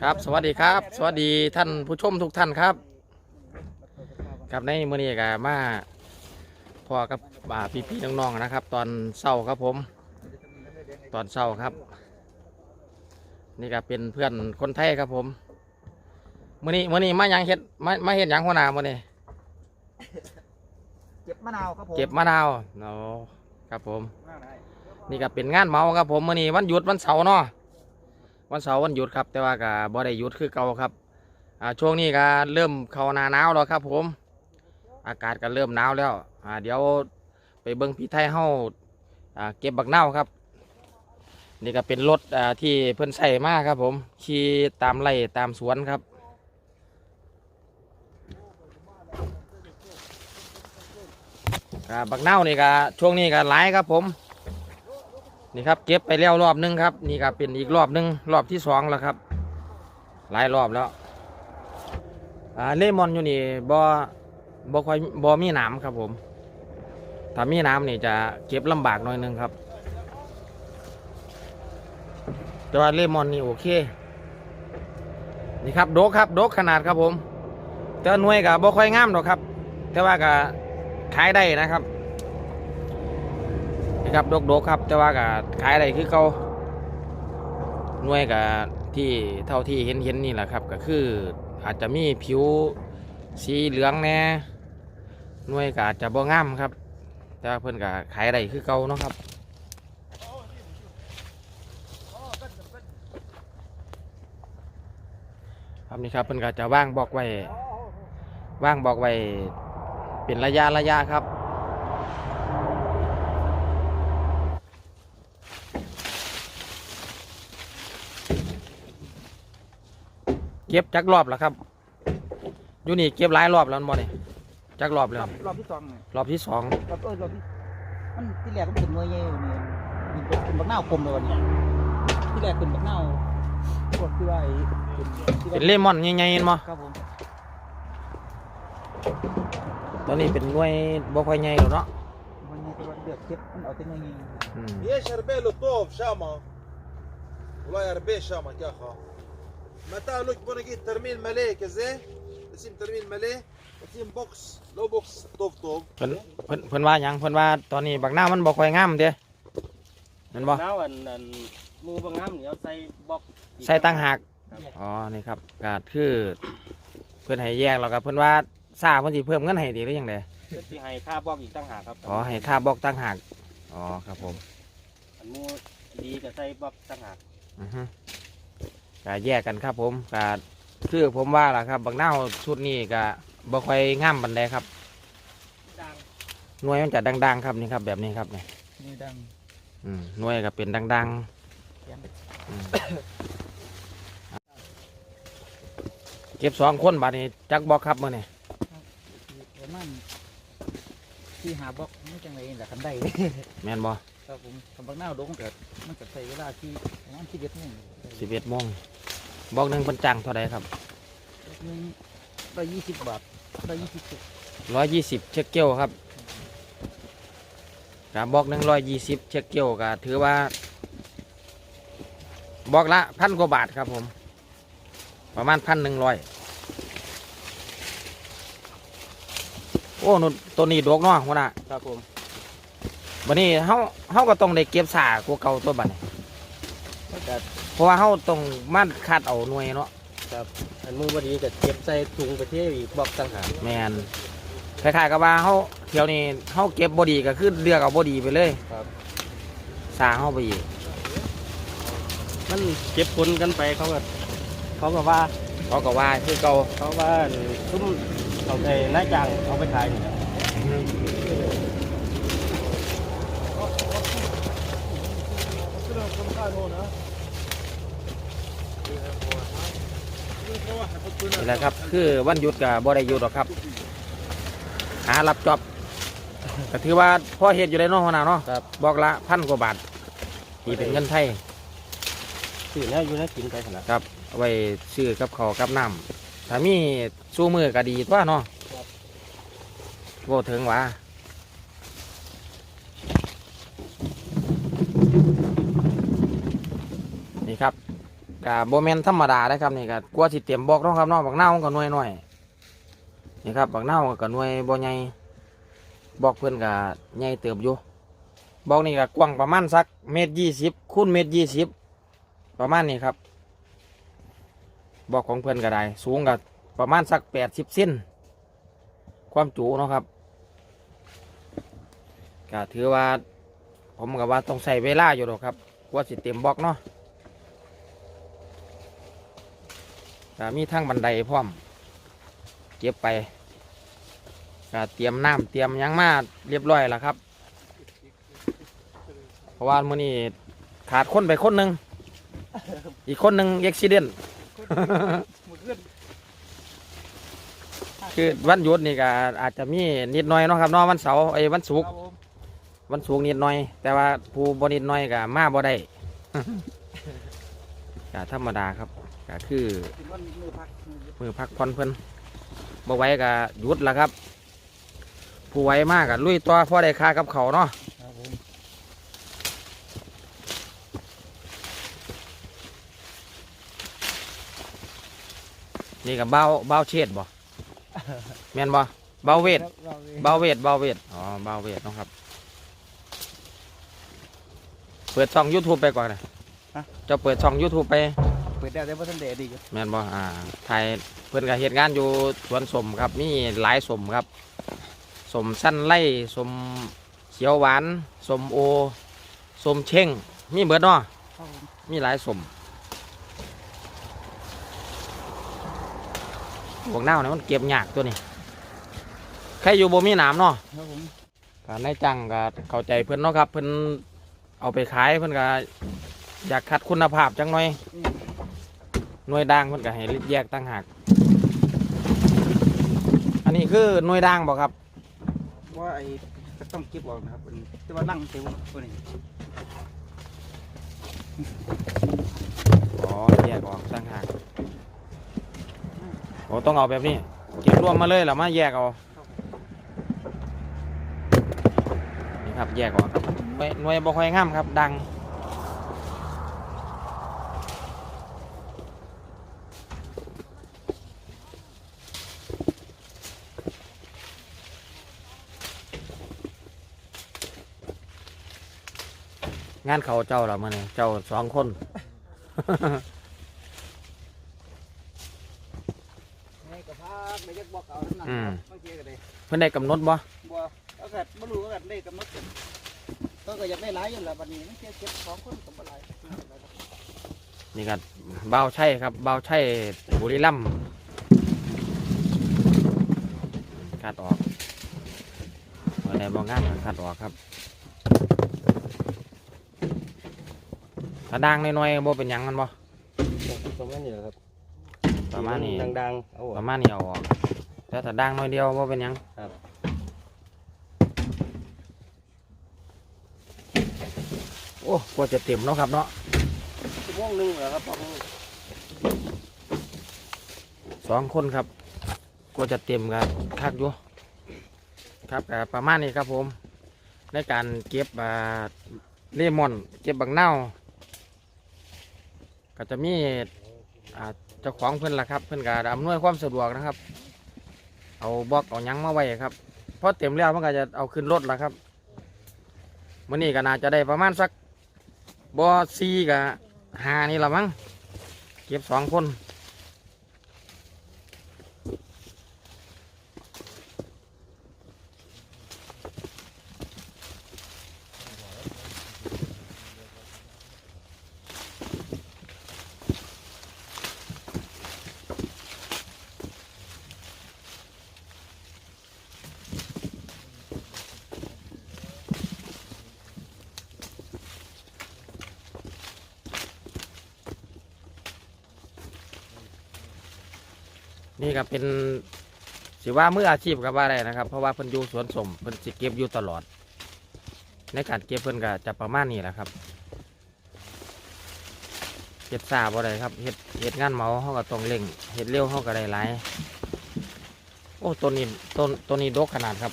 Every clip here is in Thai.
ครับสวัสดีครับ สวัสดีท่านผู้ชมทุกท่านครับ ครับในมื้อนี้ก็มาพอกับอ่าพี่ๆน้องๆนะครับ ตอนเช้าครับผม ตอนเช้าครับ นี่ก็เป็นเพื่อนคนไทยครับผมมื้อนี้มื้อนี้มาหยังเฮ็ดมามาเฮ็ดหยังหัวหน้ามื้อนี้เก็บมะนาวครับผมเก็บมะนาวเนาะครับผม นี่ก็เป็นงานเมาครับผมมื้อนี้วันหยุดวันเสาร์เนาะ วันเสาร์วันหยุดครับ แต่ว่าก็บ่ได้หยุดคือเก่าครับอ่าช่วงนี้ก็เริ่มเข้าหน้าหนาวแล้วครับ ผม อากาศก็เริ่มหนาวแล้วอ่าเดี๋ยวไปเบิ่งพี่ไทยเฮาอ่าเก็บบักเนาครับ นี่ก็เป็นรถอ่าที่เพิ่นใส่มากครับ ผมขี่ตามไร่ตามสวนครับบักเน่านี่ก็ช่วงนี้ก็หลายครับผม นี่ครับเก็บไปแล้วรอบหนึงครับ นี่ก็เป็นอีกรอบหนึงรอบที่สองแล้วครับ หลายรอบแล้วอ่าเลมอนอยู่นี่บ่บ่ค่อยบ่มีหนามครับผมถ้ามีน้ำนี่จะเก็บลำบากหน่อยหนึงครับ แต่ว่าเลมอนนี่โอเค นี่ครับโดกครับโดกขนาดครับผม แต่หน่วยกับบ่ค่อยงามหรอกครับ แต่ว่าก็ขายได้นะครับ ครับดกดกๆครับ แต่ว่าก็ขายอะได้คือเขาหน่วยกับที่เท่าที่เห็นเห็นนี่แหละครับ ก็คืออาจจะมีผิวสีเหลืองแน่หน่วยก็อาจจะบ่งามครับ แต่ว่าเพิ่อนก็ขายอะได้คือเก่าเนาะครับครับนี่ครับเพิ่อนก็จะว่างบอกไว้ว่างบอกไว้เป็นระยะระยะครับ เก็บจักรอบแล้วครับ อยู่นี่เก็บหลายรอบแล้วบ่นี่จักรอบแล้ว รอบรอบที่สองไง รอบที่สอง รอบเออรอบที่มันที่แรกก็เป็นหน่วยใหญ่อยู่นี่มันเป็นเป็นบักนาวกลมเลยวันนี้ที่แรกเป็นบักนาวพวกที่ว่าไอ้เป็นที่ว่า เป็นเลมอนใหญ่ๆเห็นบ่ ครับผม ตอนนี้เป็นหน่วยบ่ค่อยใหญ่แล้วเนาะ มันใหญ่แต่ว่าเดือดเก็บมันเอาแต่หน่วยใหญ่ อืม ليش ربيله طوف شامة والله يا ربي شامك يا اخا متى لك بنجي ترميل مليه كذا اسم ترميل مليه اسم بوكس لو بوكس طوف طوف เพิ่นเพิ่นเพิ่นว่าหยังเพิ่นว่าตอนนี้บักหน้าวมันบ่ค่อยงามเด้แม่นบ่ น้าอันอันหมูบางงามนี่เอาใส่บล็อกอีก ใส่ตั้งหาก อ๋อ นี่ครับก็คือเพื่อนให้แยกแล้วครับเพื่อนว่าซาเพื่อนสิเพิ่มเงินให้ดีหรือยังไง เพื่อที่ให้ค่าบล็อกอีกตั้งหากครับ อ๋อ ให้ค่าบอกตั้งหาก อ๋อ ครับผม อันหมูดีก็ใส่บล็อกตั้งหาก อือฮึ ก็แยกกันครับ ผมก็คือผมว่าล่ะครับ บางหน้าวชุดนี้ก็บ่ค่อยงามบันไดครับดังหน่วยมันจะดัง ๆ ครับนี่ครับ แบบนี้ครับนี่นี่ดังอืมหน่วยก็เป็นดังแข็งๆอืมเก็บสองคนบาดนี้จักบอกครับมื่อนี่ประมาณที่หาบล็อกนี่จังไรแหละคันได้ แม่นบ่ ครับผมทำบักนาวดงมันเกิดมันเกิดใช้เวลาที่ประมาณที่เด็ดนี่สิบเอ็ดโมงบอกหนึ่งเป็นจังเท่าไรครับหนึ่งร้อยยี่สิบบาทร้อยยี่สิบร้อยยี่สิบเช็คเกี้ยวครับกาบอกหนึ่งร้อยยี่สิบเช็คเกี้ยวก็ถือว่า บอกละพันกว่าบาทครับผม ประมาณพันหนึ่งร้อยโอ้หนุตัวนี้ดกเนาะหัวหน้าครับผม วันนี้เฮาเฮาก็ต้องได้เก็บสากว่าเก่าตัวบัดนี้แล้วก็เพราะว่าเฮาต้องมันคัดเอาหน่วยเนาะอันหมูบดีก็เก็บใส่ถุงไปเที่ยวอีกบล็อกตั้งหากแมนคล้ายๆกับว่าเฮาเที่ยวนี้เฮาเก็บบอดีก็คือเลือกเอาบอดีไปเลยครับสาเฮาไปอีกมันเก็บผลกันไปเขาก็เขาก็ว่าเขาก็ว่าคือเก่าเขาว่าซุ้มเอาไปนายจ้างเอาไปขายนี่แหละ นี่แหละครับ คือวันหยุดกับบ่ได้หยุดหรอกครับ หารับจอบก็ถือว่าพ่อเฮ็ดอยู่เลยเนาะหัวหน้าเนาะครับ บอกละพันกว่าบาทตีเป็นเงินไทยสื่อแล้วอยู่แล้วกินไปขนาดครับเอาไว้ซื้อกับข้าวกับน้ำถ้ามีสู้มือก็ดีตัวเนาะโบถึงหว่า นี่ครับกับโบแมนธรรมดาได้ครับนี่ก็กลัวสิเตรียมบอกน้องครับน้องบักเน่าวมันก็หน่วยหน่อยนี่ครับบักเน่าวมันก็หน่วยบ่ใหญ่บอกเพื่อนก็ใหญ่เติบอยู่บอกนี่ก็กว้างประมาณสักเมตรยี่สิบคูณเมตรยี่สิบประมาณนี้ครับ บอกของเพื่อนก็ได้ สูงกับประมาณสักแปดสิบเซนความจุเนาะครับก็ถือว่า ผมกับว่าต้องใส่เวลาอยู่หรอกครับกว่าสิเต็มบล็อกเนาะก็ มีทั้งบันไดพร้อม เก็บไปเตรียมน้ำเตรียมยังมาเรียบร้อยแล้วครับ เพราะว่ามื้อนี้ขาดคนไปคนหนึ่งอีกคนหนึ่งเอ็กซิเดนหมดเพื่อนคือวันหยุดนี่ก็อาจจะมีนิดหน่อยเนาะครับเนาะวันเสาร์ไอ้วันศุกร์วันศุกร์นิดหน่อย แต่ว่าผู้บนิดหน่อยก็มาบ่ได้ก็ธรรมดาครับ ก็คือถึงวันมือพักมือมือพักผ่อนเพิ่นบ่ไหว้ก็หยุดละครับ ผู้ไหว้มากก็ลุยตัวพอได้ค่ากับเขาวเนาะครับผมนี่ก็เบาเบาเชดบ่แม่นบ่เบาเวทเราเองเบาเวทเบาเวทอ๋อเบาเวทเนาะครับ เปิดช่อง YouTube ไปก่อนนะเจะเปิดช่อง YouTube ไป เปิดได้แต่ว่าท่านเดดดีอยู่แม่นบ่อ่าไทยเพื่อนก็เหตุงานอยู่สวนสมครับมีหลายสมครับสมสั้นไล่สมเขียวหวานสมโอสมเช่งมีเบิดเนาะครับผมมีหลายสมพวกเน่าเนี่ยมันเก็บยากตัวนี้ใครอยู่บ่มีหนามเนาะ ครับผมการนายจังก็เข้าใจเพิ่นเนาะครับ เพิ่นเอาไปขายเพิ่นก็อยากคัดคุณภาพจังหน่อยอืม หน่วยด่างเพิ่นก็ให้แยกต่างหากอันนี้คือหน่วยด่างบ่ครับว่าไอ้ก็ต้องเก็บออกนะครับมันแต่ว่าลั่งเต็มตัวนี้อ๋อแยกออกต่างหากโอ้ต้องเอาแบบนี้เก็บรวมมาเลยแล้วมาแยกเอานี่ครับแยกออกครับหน่วยหน่วยบ่ค่อยงามครับดัง งานเขาเจ้าละมื่อนี้เจ้าสองคน ให้กับพักได้ยักบอกเอาทั้งนั้นอืม บางทีก็ได้เพิ่นได้กำหนดบ่บัวเอาเกิดบ่รู้ว่าเกิดได้กำหนดกันก็ก็อยากได้หลายอยู่แล้วบัดนี้มันเก็บเก็บสองคนกับบ่หลายนี่ก็เบาวใช่ครับเบาวใช่บุรีรัมย์คัดออกเมื่อใดบ่งานก็คัดออกครับ ถ้าดังน้อยๆบ่เป็นหยังกันบ่ ประมาณนี้แหละครับประมาณนี้ ดังๆเอาประมาณนี้เอาออกแต่ถ้าดังน้อยเดียวบ่เป็นหยังครับ โอ้กว่าจะเต็มเนาะครับเนาะชั่วโมงหนึงเหรอครับประมาณสองคนครับกว่าจะเต็มครับทักอยู่ครับก็ประมาณนี้ครับผม ในการเก็บอ่าเลมอน เก็บบักเน่าว ก็จะมีอ่าเจ้าของเพื่อนละครับ เพื่อนก็อำนวยความสะดวกนะครับ เอาบล็อกเอาหยังมาไว้ครับพอเต็มแล้วมันก็จะเอาขึ้นรถละครับมื่อนี้ก็น่าจะได้ประมาณสักบอซีกับหานี่ละมั้งเก็บสองคน นี่ก็เป็นสิว่ามืออาชีพกับว่าอะไรนะครับ เพราะว่าเพิ่นอยู่สวนสมเพิ่นสิเก็บอยู่ตลอด ในการเก็บเพิ่นก็จะประมาณนี้แหละครับเฮ็ดซาบ่ได้ครับเฮ็ดเฮ็ดงานเหมาเขาก็ต้องเร่งเฮ็ดเร็วเขาก็ได้หลายโอ้ต้นนี้ต้นต้นนี้ดกขนาดครับ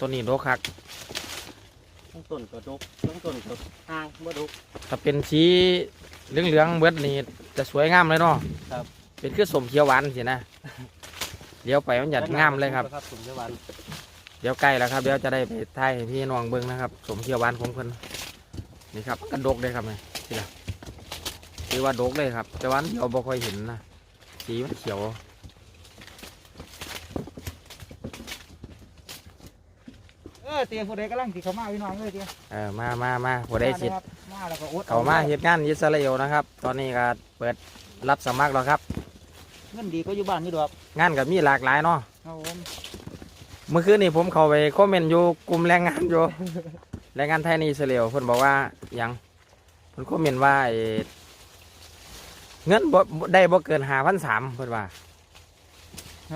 ต้นนี้ดกคักทั้งต้นก็ดกทั้งต้นก็ห่างบ่ดกถ้าเป็นสีเหลืองเหลืองๆเบิดนี่จะสวยงามเลยเนาะครับ เป็นคือสมเขียวหวานสินะเดี๋ยวไปมันจะงามเลยครับครับผมจะหวานเดี๋ยวใกล้แล้วครับเดี๋ยวจะได้ไปถ่ายให้พี่น้องเบิ้งนะครับ สมเขียวหวานของเพิ่นนี่ครับมันกระดกเลยครับนี่นี่ล่ะคือว่าดกเลยครับ แต่วาอันเดียวบ่ค่อยเห็นนะสีมันเขียวเออเตียผู้ใดกำลังสิเข้ามาพี่น้องเลยเตียเออมามามาผู้ได้สิทธิ์มาแล้วก็อดเขามาเหตุงานอิสราเอลนะครับ ตอนนี้ก็เปิดรับสมัครแล้วครับ เงินดีก็อยู่บ้านนี่ดอกงานก็มีหลากหลายเนาะครับผมเมื่อคืนนี้ผมเข้าไปคอมเมนต์อยู่กลุ่มแรงงานอยู่ แรงงานไทยในอิสราเอลเพิ่นบอกว่าหยังเพิ่นคอมเมนต์ว่าไอ้เงินบ่บ่ได้บ่เกินหาพันสามเพิ่นว่า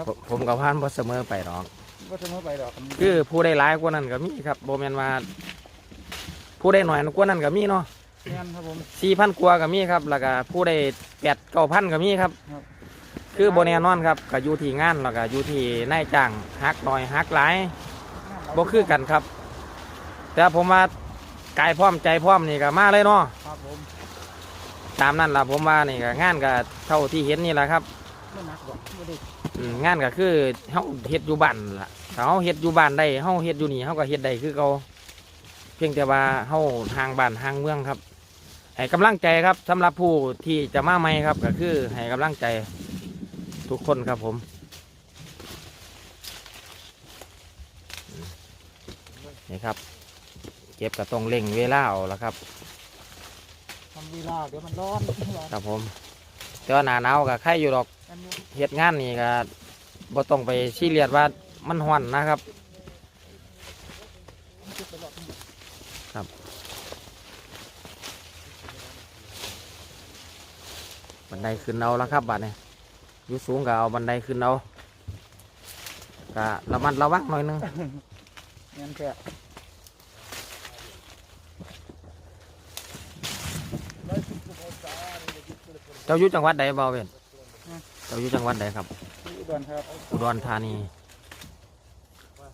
ผมผมกับพานบ่เสมอไปหรอก ก็เสมอไปดอกคือผู้ได้หลายกว่านั้นก็มีครับบ่แม่นว่าผู้ได้น้อยกว่านั้นก็มีเนาะเงินครับผม สี่พันกว่าก็มีครับแล้วก็ผู้ได้แปดเก้าพันก็มีครับ ครับคือบ่แน่นอนครับก็อยู่ที่งานแล้วก็อยู่ที่นายจ้างฮักน้อยฮักหลายบ่คือกันครับ แต่ผมว่ากายพร้อมใจพร้อมนี่ก็มาเลยเนาะครับผมตามนั้นล่ะผมว่านี่ก็งานก็เท่าที่เห็นนี่แหละครับไม่หนักดอกไม่ได้อืมงานก็คือเฮาเฮ็ดอยู่บ้านล่ะถ้าเฮาเฮ็ดอยู่บ้านได้เฮาเฮ็ดอยู่นี่เฮาก็เฮ็ดได้คือเก่าเพียงแต่ว่าเฮาห่างบ้านห่างเมืองครับให้กำลังใจครับสำหรับผู้ที่จะมาใหม่ครับก็คือให้กำลังใจ ทุกคนครับผม นี่ครับ เก็บก็ต้องเร่งเวลาเอาละครับ ทำเวลาเดี๋ยวมันร้อนร้อนครับผมแต่ว่าหนาหนาวก็ใครอยู่ดอกกันอยู่เหตุงานนี่ก็บ่ต้องไปซีเรียสว่ามันห้อนนะครับ มันจะไปรอดบันไดขึ้นเอาละครับบัดนี้ อยู่สูงก็เอาบันไดขึ้นเอาก็ระมัดระวังหน่อยหนึงเงินแค่เจ้าอยู่จังหวัดใดบ่าวเวนเจ้าอยู่จังหวัดใดครับ อุดรครับอุดรธานี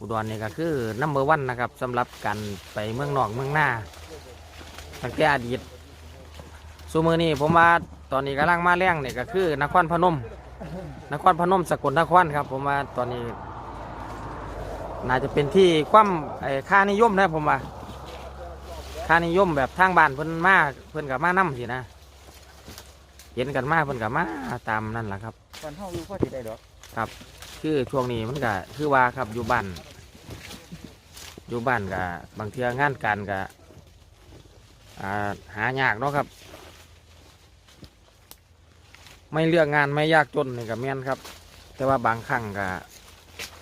อุดรนี่ก็คือนัมเบอร์วันนะครับสำหรับการไปเมืองนอกเมืองหน้าตั้งแต่อดีตสูมือนี้ผมว่าตอนนี้กำลังมาแรงนี่ก็คือนครพนม นครพนมสกลนครครับ ผมว่าตอนนี้ น่าจะเป็นที่ความไอ้ค่านิยมนะผมว่าค่านิยมแบบทางบ้านเพิ่นมาเพิ่นกับมานํสินะเห็นกันมาเพิ่นกับมาตามนั่นแหละครับก่อนเฮาอยู่พอสิได้ดอกคือช่วงนี้มันก็คือว่าครับอยู่บ้านอยู่บ้านกับบางเทืองานการกัอ่าหายากเนาะครับ ไม่เลือกงานไม่ยากจนนี่กับแม่นครับ แต่ว่าบางครั้งกับ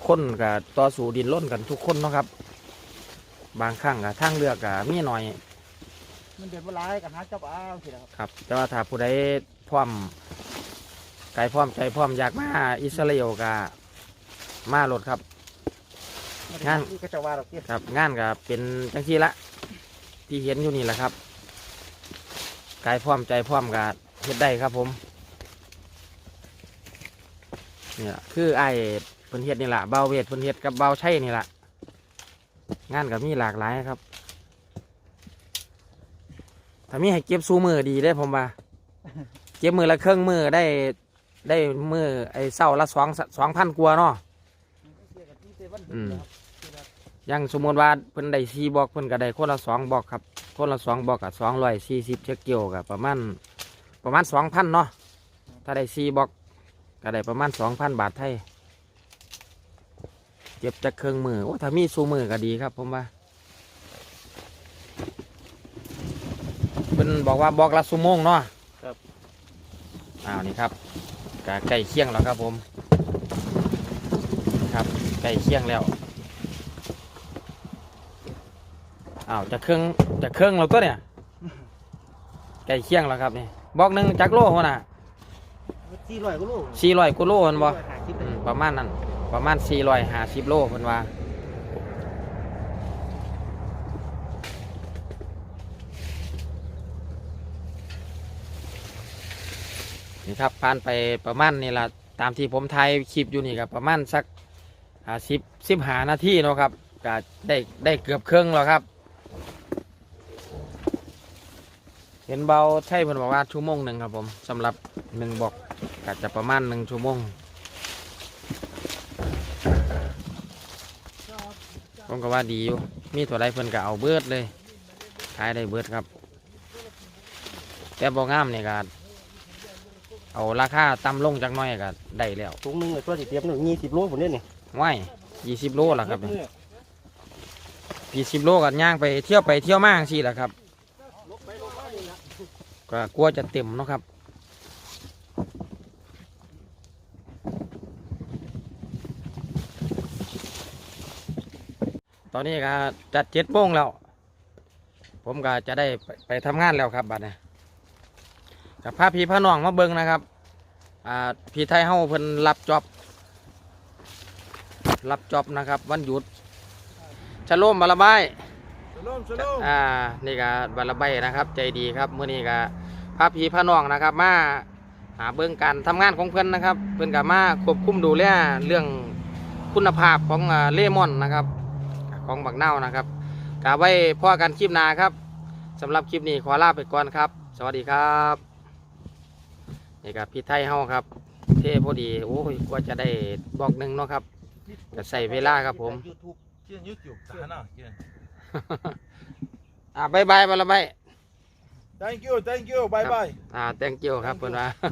คนกับต่อสู้ดินล้นกันทุกคนเนาะครับ บางครั้งกับทางเลือกกับมีหน่อย มันเดือดบ่ร้ายกันหาเจ้าอ้าวสิครับครับ แต่ว่าถ้าผู้ใดพร้อมกายพร้อมใจพร้อมอยากมาอิสราเอลกับมาโหลดครับ งาน ที่ก็จะว่าดอกเตี้ยครับ งานก็เป็นจังที่ละ ที่เห็นอยู่นี่แหละครับกายพร้อมใจพร้อมกับเฮ็ดได้ครับผม นี่ล่ะคือไอ้ายเพิ่นเฮ็ดนี่แหละเบาเวทเพิ่นเฮ็ดกับเบาใช่นี่แหละงานก็มีหลากหลายครับถ้ามีให้เก็บซูมือดีได้ผมว่าเก็บมือละเครื่องมือได้ได้มือไอ้เศร้าละสองสองพันกว่าเนาะอืมอยังสมมติว่าเพิ่นได้สี่บอกเพิ่นก็ได้คนละสองบอกครับคนละสองบอกกับสองร้อยสี่สิบเช็คเกี่ยวกับประมาณประมาณสองพันเนาะถ้าได้สี่บอก ก็ได้ประมาณสองพันบาทไทยเก็บจากเครื่องมือโอ้ถ้ามีสูมือก็ดีครับผมว่าเพิ่นบอกว่าบอกละสุโมงเนาะครับอ้าวนี่ครับก็ใกล้เคียงแล้วครับผมครับใกล้เคียงแล้วอ้าวจะเครื่องจะเครื่องเราตัวเนี่ยไก่เคียงแล้วครับนี่บอกหนึ่งจักโลหัวน่ะ สี่ร้อยก็ลูกสี่ร้อยกิโลเห็นบ่หาคิดอืได้มประมาณนั้น ประมาณสี่ร้อยห้าสิบโลเพิ่นว่านี่ครับผ่านไปประมาณนี่ละตามที่ผมถ่ายคลิปอยู่นี่ครับประมาณสักอ่าสิบสิบหานาทีเนาะครับก็ได้ได้เกือบเครื่องแล้วครับ เห็นเบาใช่เพิ่นบอกว่าชั่วโมงหนึ่งครับผมสำหรับหนึ่งบอกก็จะประมาณหนึ่งชั่วโมงผมก็ว่าดีอยู่มีตัวใดเพิ่นก็เอาเบิดเลยขายได้เบิดครับ แต่บ่งามนี่ก็เอาราคาต่ำลงจักหน่อยก็ได้แล้วถุงหนึงเลยตัวสิเตรียมหนึ่งยี่สิบโลผมเนี่ยนี่ไว้ยี่สิบโลละครับยี่สิบโลก็ย่างไปเที่ยวไปเที่ยวมาจังซี่แหละครับ ก็กลัวจะเต็มเนาะครับตอนนี้ก็จัดเจ็ดโมงแล้ว ผมก็จะได้ไปไปทำงานแล้วครับบัดนี้กับพาพี่พาน้องมาเบิ่งนะครับ อ่าพี่ไทยเฮาเพิ่นรับจ็อบ รับจ็อบนะครับ วันหยุดชะโลมบาละบาย Shalom, shalom. อ่า นี่ก็บาละใบนะครับ ใจดีครับมื้อนี้ก็ พระพีพระนองนะครับ มาหาเบื้องการทำงานของเพื่อนนะครับ เพื่อนกับมาควบคุมดูแลเรื่องคุณภาพของเลมอนนะครับ ของบักเน่านะครับกาไว้พ่อกันคลิปนาครับ สำหรับคลิปนี้ขอลาไปก่อนครับ สวัสดีครับนี่ครับพี่ไทยเฮาครับ เท่พอดีโอ้ยกว่าจะได้บอกหนึ่งเนาะครับจะใส่เวลาครับผมยูทูบเชื่อยูทูบตาน้เชื่ออะบายบายมาละบาย thank you thank you. Bye bye. Ah, thank you